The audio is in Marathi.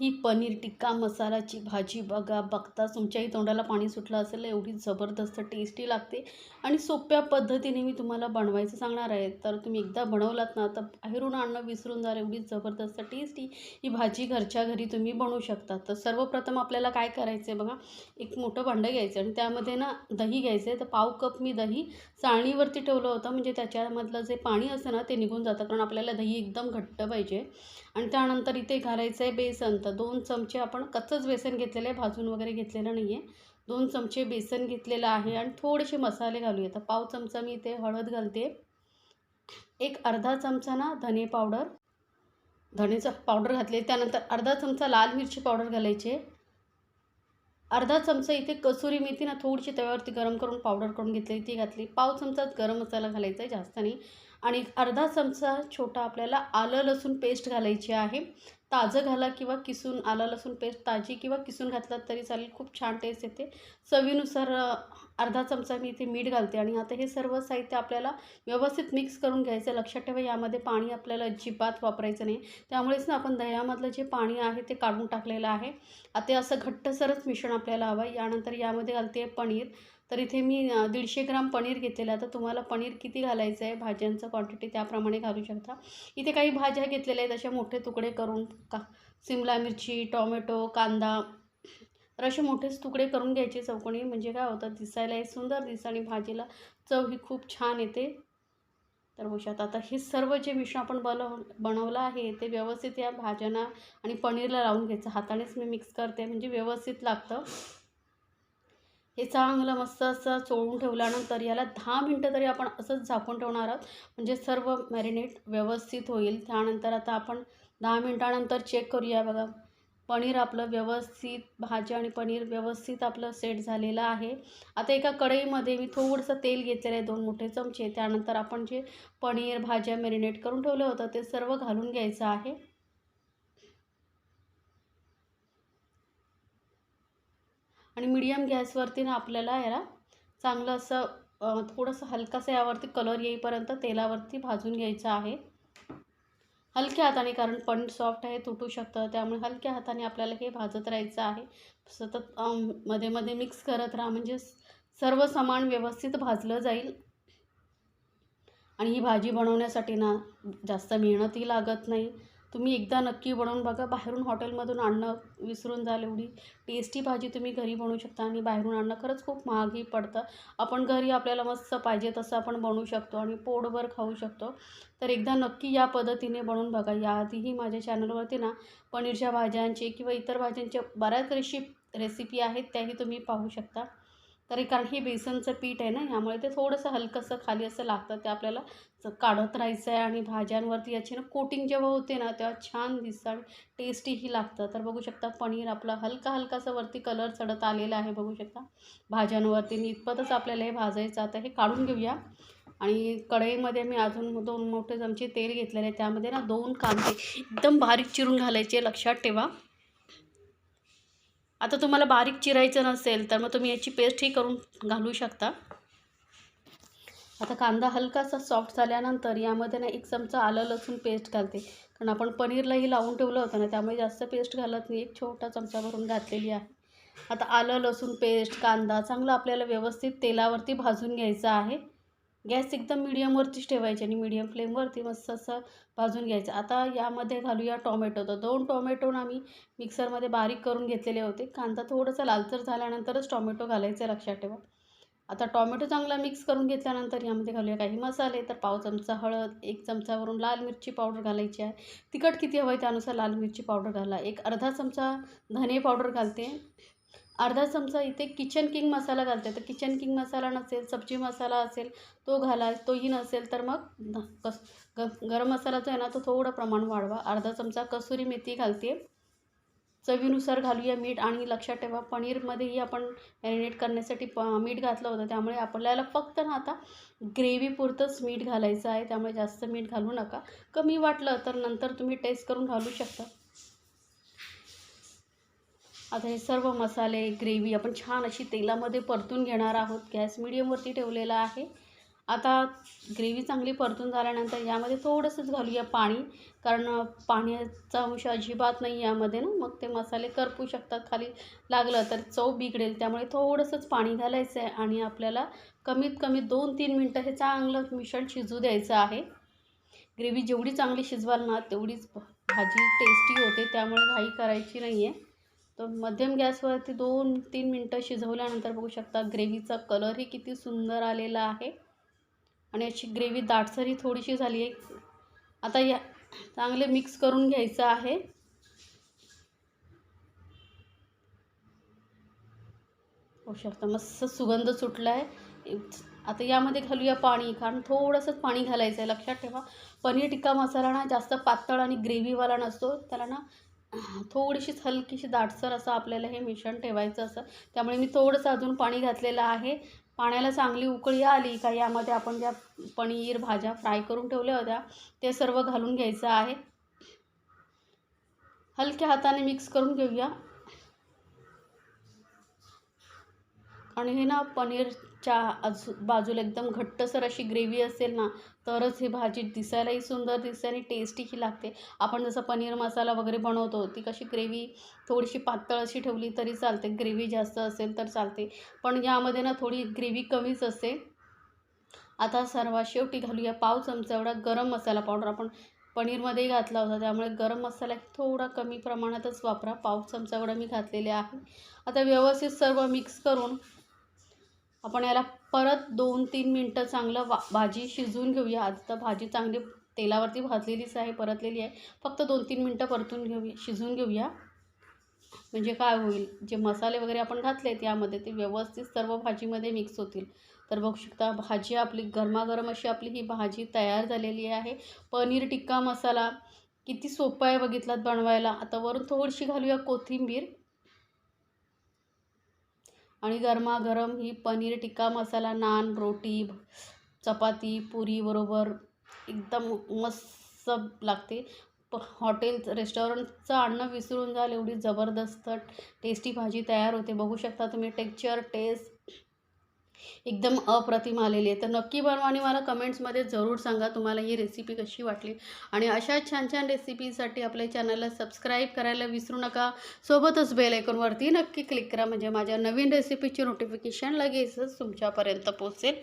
ही पनीर टिक्का मसालाची भाजी बघा बघताच तुमच्याही तोंडाला पाणी सुटलं असेल एवढी जबरदस्त टेस्टी लागते. आणि सोप्या पद्धतीने मी तुम्हाला बनवायचं सांगणार आहे. तर तुम्ही एकदा बनवलात ना तर बाहेरून आणणं विसरून जाल एवढी जबरदस्त टेस्टी ही भाजी घरच्या घरी तुम्ही बनवू शकता. तर सर्वप्रथम आपल्याला काय करायचं आहे बघा एक मोठं भांडं घ्यायचं आणि त्यामध्ये ना दही घ्यायचं आहे तर पाव कप मी दही चाळणीवरती ठेवलं होतं म्हणजे त्याच्यामधलं जे पाणी असतं ना ते निघून जातं कारण आपल्याला दही एकदम घट्ट पाहिजे. आणि त्यानंतर इथे घालायचं आहे बेसन. तर दोन चमचे आपण कच्चंच बेसन घेतलेलं आहे. भाजून वगैरे घेतलेलं नाही आहे. दोन चमचे बेसन घेतलेलं आहे आणि थोडेसे मसाले घालूया तर पाव चमचा मी इथे हळद घालते. एक अर्धा चमचा ना धने पावडर. धनेचा पावडर घातले. त्यानंतर अर्धा चमचा लाल मिरची पावडर घालायचे अर्धा चमचा इथे कसुरी मेथी ना थोडीशी तव्यावरती गरम करून पावडर करून घेतली ती घातली. पाव चमचाच गरम मसाला घालायचा आहे. जास्त नाही. आणि अर्धा चमचा छोटा आपल्याला आलं लसूण पेस्ट घालायची आहे. ताजं घाला किंवा किसून आलं लसूण पेस्ट ताजी किंवा किसून घातलात तरी चालेल. खूप छान टेस्ट येते. चवीनुसार अर्धा चमचा मी इथे मीठ घालते आणि आता हे सर्व साहित्य आपल्याला व्यवस्थित मिक्स करून घ्यायचं लक्षात ठेवा यामध्ये पाणी आपल्याला अजिबात वापरायचं नाही. त्यामुळेच ना आपण दह्यामधलं जे पाणी आहे ते काढून टाकलेलं आहे. आता असं घट्टसरच मिश्रण आपल्याला हवं यानंतर यामध्ये घालते पनीर. तर इथे मी दीडशे ग्राम पनीर घेतलेलं आहे. तर तुम्हाला पनीर किती घालायचं आहे? भाज्यांचं क्वांटिटी त्याप्रमाणे घालू शकता. इथे काही भाज्या घेतलेल्या आहेत. अशा मोठे तुकडे करून का सिमला मिरची टॉमॅटो कांदा तर असे मोठेच तुकडे करून घ्यायचे चौकणी म्हणजे काय होतं? दिसायलाही सुंदर दिस आणि भाजीला चव ही खूप छान येते. तर होशात आता हे सर्व जे मिश्रण आपण बनव बनवलं आहे ते व्यवस्थित या भाज्यांना आणि पनीरला लावून घ्यायचं. हातानेच मी मिक्स करते. म्हणजे व्यवस्थित लागतं. हे चांगलं मस्त असं चोळून ठेवल्यानंतर याला दहा मिनटं तरी आपण असंच झाकून ठेवणार आहोत. म्हणजे सर्व मॅरिनेट व्यवस्थित होईल. त्यानंतर आता आपण दहा मिनटानंतर चेक करूया बघा. पनीर आपलं व्यवस्थित भाजी आणि पनीर व्यवस्थित आपलं सेट झालेलं आहे. आता एका कढईमध्ये मी थोडंसं तेल घेतलेलं आहे दोन मोठे चमचे. त्यानंतर आपण जे पनीर भाज्या मॅरिनेट करून ठेवलं होतं ते सर्व घालून घ्यायचं आहे. आणि मीडियम गॅसवरती ना आपल्याला याला चांगलं असं थोडंसं हलकासं यावरती कलर येईपर्यंत तेलावरती भाजून घ्यायचं आहे. हलक्या हाताने कारण पण सॉफ्ट आहे तुटू शकतं. त्यामुळे हलक्या हाताने आपल्याला हे भाजत राहायचं आहे. सतत मध्ये मध्ये मिक्स करत राहा. म्हणजे सर्व सामान व्यवस्थित भाजलं जाईल. आणि ही भाजी बनवण्यासाठी ना जास्त मेहनतही लागत नाही. तुम्ही एकदा नक्की बनवून बघा. बाहेरून हॉटेलमधून आणणं विसरून जाल एवढी. टेस्टी भाजी तुम्ही घरी बनवू शकता आणि बाहेरून आणणं खरंच खूप महागही पडतं. आपण घरी आपल्याला मस्त पाहिजे तसं आपण बनवू शकतो आणि पोटभर खाऊ शकतो. तर एकदा नक्की या पद्धतीने बनवून बघा. याआधीही माझ्या चॅनलवरती ना पनीरच्या भाज्यांचे किंवा इतर भाज्यांच्या बऱ्याच रेसिप रेसिपी आहेत त्याही तुम्ही पाहू शकता. तरी कारण हे बेसनचं पीठ आहे ना ह्यामुळे ते थोडंसं हलकंसं खाली असं लागतं ते आपल्याला काढत राहायचं आहे आणि भाज्यांवरती याची ना कोटिंग जेव्हा होते ना तेव्हा छान दिसतं आणि टेस्टीही लागतं. तर बघू शकता पनीर आपला हलका हलकासा वरती कलर चढत आलेला आहे बघू शकता. भाज्यांवरती इतपतच आपल्याला हे भाजायचं आता हे काढून घेऊया. आणि कढईमध्ये मी अजून दोन मोठे चमचे तेल घेतलेले आहे त्यामध्ये ना दोन कांदे एकदम बारीक चिरून घालायचे लक्षात ठेवा. आता तुम्हाला बारीक चिरायचं नसेल तर मग तुम्ही याची पेस्टही करून घालू शकता. आता कांदा हलकासा सॉफ्ट झाल्यानंतर यामध्ये ना एक चमचा आलं लसूण पेस्ट घालते. कारण आपण पनीरलाही लावून ठेवलं होतं ना त्यामुळे जास्त पेस्ट घालत नाही. एक छोटा चमचा भरून घातलेली आहे. आता आलं लसूण पेस्ट कांदा चांगला आपल्याला व्यवस्थित तेलावरती भाजून घ्यायचा आहे. गॅस एकदम मिडियमवरतीच ठेवायची आणि मिडियम फ्लेमवरती मस्त असं भाजून घ्यायचं. आता यामध्ये घालूया टोमॅटो तर दोन टोमॅटो आम्ही मिक्सरमध्ये बारीक करून घेतलेले होते. कांदा थोडंसं लालसर झाल्यानंतरच टोमॅटो घालायचं लक्षात ठेवा. आता टॉमॅटो चांगला मिक्स करून घेतल्यानंतर यामध्ये घालूया काही मसाले. तर पाव चमचा हळद एक चमचावरून लाल मिरची पावडर घालायची आहे. तिखट किती हवं आहे त्यानुसार लाल मिरची पावडर घाला. एक अर्धा चमचा धने पावडर घालते. अर्धा चमचा इथे किचन किंग मसाला घालते. तर किचन किंग मसाला नसेल सब्जी मसाला असेल तो घाला तोही नसेल तर मग कस ग गरम मसाला जो आहे ना तो थोडं प्रमाण वाढवा. अर्धा चमचा कसुरी मेथी घालते. चवीनुसार घालूया मीठ आणि लक्षात ठेवा पनीरमध्येही आपण मॅरिनेट करण्यासाठी प मीठ घातलं होतं. त्यामुळे आपल्याला फक्त ना आता ग्रेव्हीपुरतंच मीठ घालायचं आहे. त्यामुळे जास्त मीठ घालू नका. कमी वाटलं तर नंतर तुम्ही टेस्ट करून घालू शकता. आता हे सर्व मसाले ग्रेव्ही आपण छान अशी तेलामध्ये परतून घेणार आहोत. गॅस मिडियमवरती ठेवलेला आहे. आता ग्रेव्ही चांगली परतून झाल्यानंतर यामध्ये थोडंसंच घालूया पाणी. कारण पाण्याचा अंश अजिबात नाही यामध्ये ना. मग ते मसाले करपू शकतात. खाली लागलं तर चव बिघडेल. त्यामुळे थोडंसंच पाणी घालायचं आहे आणि आपल्याला कमीत कमी दोन तीन मिनटं हे चांगलं मिश्रण शिजू द्यायचं आहे. ग्रेव्ही जेवढी चांगली शिजवाल ना तेवढीच भाजी टेस्टी होते. त्यामुळे घाई करायची नाही आहे तर मध्यम गॅसवरती दोन तीन मिनटं शिजवल्यानंतर बघू शकता ग्रेव्हीचा कलरही किती सुंदर आलेला आहे. आणि अशी ग्रेव्ही दाटसरही थोडीशी झाली आहे. आता या चांगले मिक्स करून घ्यायचं आहे. होऊ शकता मस्त सुगंध सुटला आहे. आता यामध्ये घालूया पाणी कारण थोडंसंच पाणी घालायचं आहे. लक्षात ठेवा पनीर टिक्का मसाला ना जास्त पातळ आणि ग्रेव्हीवाला नसतो. त्याला ना थोडीशीच हलकीशी दाटसर असं आपल्याला हे मिश्रण ठेवायचं असं. त्यामुळे मी थोडंसं अजून पाणी घातलेलं आहे. पाण्याला चांगली उकळी आली का यामध्ये आपण ज्या पनीर भाज्या फ्राय करून ठेवल्या होत्या ते सर्व घालून घ्यायचं आहे. हलक्या हाताने मिक्स करून घेऊया. आणि हे ना पनीर च्या आजू बाजूला एकदम घट्टसर अशी ग्रेव्ही असेल ना तरच ही भाजी दिसायलाही सुंदर दिसते आणि टेस्टीही लागते. आपण जसं पनीर मसाला वगैरे बनवतो ती कशी ग्रेव्ही थोडीशी पातळ अशी ठेवली तरी चालते. ग्रेव्ही जास्त असेल तर चालते. पण यामध्ये ना थोडी ग्रेव्ही कमीच असते. आता सर्वात शेवटी घालूया पाव चमचा एवढा गरम मसाला पावडर आपण पनीरमध्येही घातला होता. त्यामुळे गरम मसाला थोडा कमी प्रमाणातच वापरा. पाव चमचा एवढा मी घातलेले आहे. आता व्यवस्थित सर्व मिक्स करून आपण याला परत दोन तीन मिनटं चांगलं वा भाजी शिजवून घेऊया. आज तर भाजी चांगली तेलावरती भाजलेलीच आहे परतलेली आहे. फक्त दोन तीन मिनटं परतून घेऊया शिजवून घेऊया. म्हणजे काय होईल जे मसाले वगैरे आपण घातले त्यामध्ये ते व्यवस्थित सर्व भाजीमध्ये मिक्स होतील. तर बघू शकता भाजी आपली गरमागरम अशी आपली ही भाजी तयार झालेली आहे. पनीर टिक्का मसाला किती सोपं आहे बघितलात बनवायला. आता वरून थोडीशी घालूया कोथिंबीर. आणि गरमागरम ही पनीर टिक्का मसाला नान रोटी चपाती पुरीबरोबर एकदम मस्त लागते. प हॉटेल रेस्टॉरंटचं अन्न विसरून जाल एवढी जबरदस्त टेस्टी भाजी तयार होते. बघू शकता तुम्ही टेक्चर टेस्ट एकदम अप्रतिम आलेली आहे. तर नक्की बनवा आणि मला कमेंट्समध्ये जरूर सांगा तुम्हाला ही रेसिपी कशी वाटली. आणि अशा छान छान रेसिपीसाठी आपल्या चॅनलला सबस्क्राईब करायला विसरू नका. सोबतच बेल आयकॉनवरती नक्की क्लिक करा. म्हणजे माझ्या नवीन रेसिपीची नोटिफिकेशन लगेचच तुमच्यापर्यंत पोचेल